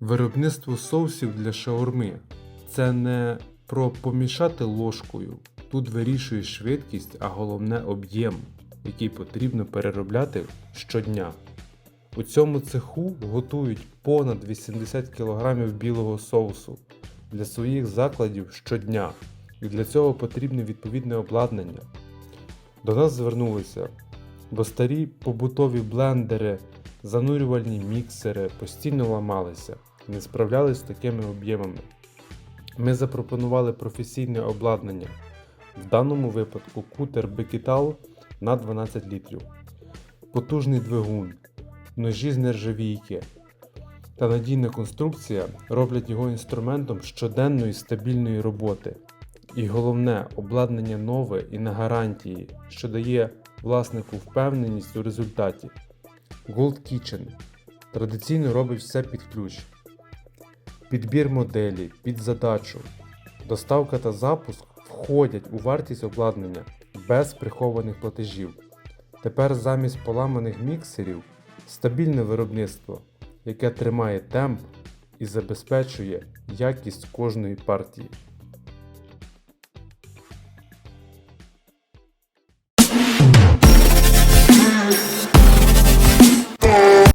Виробництво соусів для шаурми це не про помішати ложкою. Тут вирішує швидкість, а головне об'єм, який потрібно переробляти щодня. У цьому цеху готують понад 80 кг білого соусу для своїх закладів щодня, і для цього потрібне відповідне обладнання. До нас звернулися, бо старі побутові блендери, занурювальні міксери постійно ламалися, не справлялись з такими об'ємами. Ми запропонували професійне обладнання, в даному випадку кутер Бекітал на 12 літрів, потужний двигун, ножі з нержавійки та надійна конструкція роблять його інструментом щоденної стабільної роботи. І головне обладнання нове і на гарантії, що дає власнику впевненість у результаті. Gold Kitchen традиційно робить все під ключ. Підбір моделі, під задачу, доставка та запуск входять у вартість обладнання без прихованих платежів. Тепер замість поламаних міксерів стабільне виробництво, яке тримає темп і забезпечує якість кожної партії.